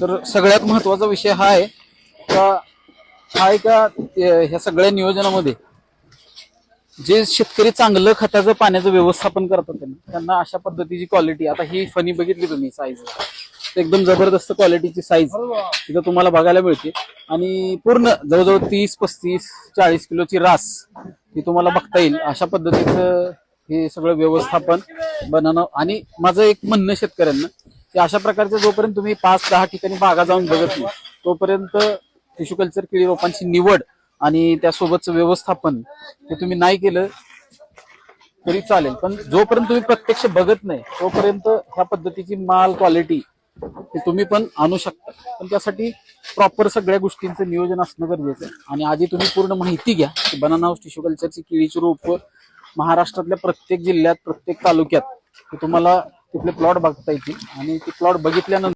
तर सगळ्यात महत्त्वाचा विषय हा आहे का हा आहे का ह्या सगळ्या नियोजनामध्ये जे शेतकरी चांगलं खताचं पाण्याचं व्यवस्थापन करतात त्यांना त्यांना अशा पद्धतीची क्वालिटी आता ही फणी बघितली तुम्ही साईज एकदम जबरदस्त क्वालिटीची साईज तिथं तुम्हाला बघायला मिळते. आणि पूर्ण जवळजवळ तीस पस्तीस चाळीस किलोची रास ही तुम्हाला बघता येईल. अशा पद्धतीचं हे सगळं व्यवस्थापन बनवणं. आणि माझं एक म्हणणं शेतकऱ्यांना की अशा प्रकारचं जोपर्यंत तुम्ही पाच दहा ठिकाणी बागा जाऊन बघत नाही तोपर्यंत टिश्यू कल्चर केळी रोपांची निवड आणि त्यासोबतचं व्यवस्थापन हे तुम्ही नाही केलं तरी चालेल. पण जोपर्यंत तुम्ही प्रत्यक्ष बघत नाही तोपर्यंत ह्या पद्धतीची माल क्वालिटी ते तुम्ही पण आणू शकता. पण त्यासाठी प्रॉपर सगळ्या गोष्टींचं नियोजन असणं गरजेचं आहे. आणि आधी तुम्ही पूर्ण माहिती घ्या की बनाना हाऊस टिश्यू कल्चरची केळीची रोप महाराष्ट्रातल्या प्रत्येक जिल्ह्यात प्रत्येक तालुक्यात तुम्हाला तिथले प्लॉट बघता येतील. आणि ते प्लॉट बघितल्यानंतर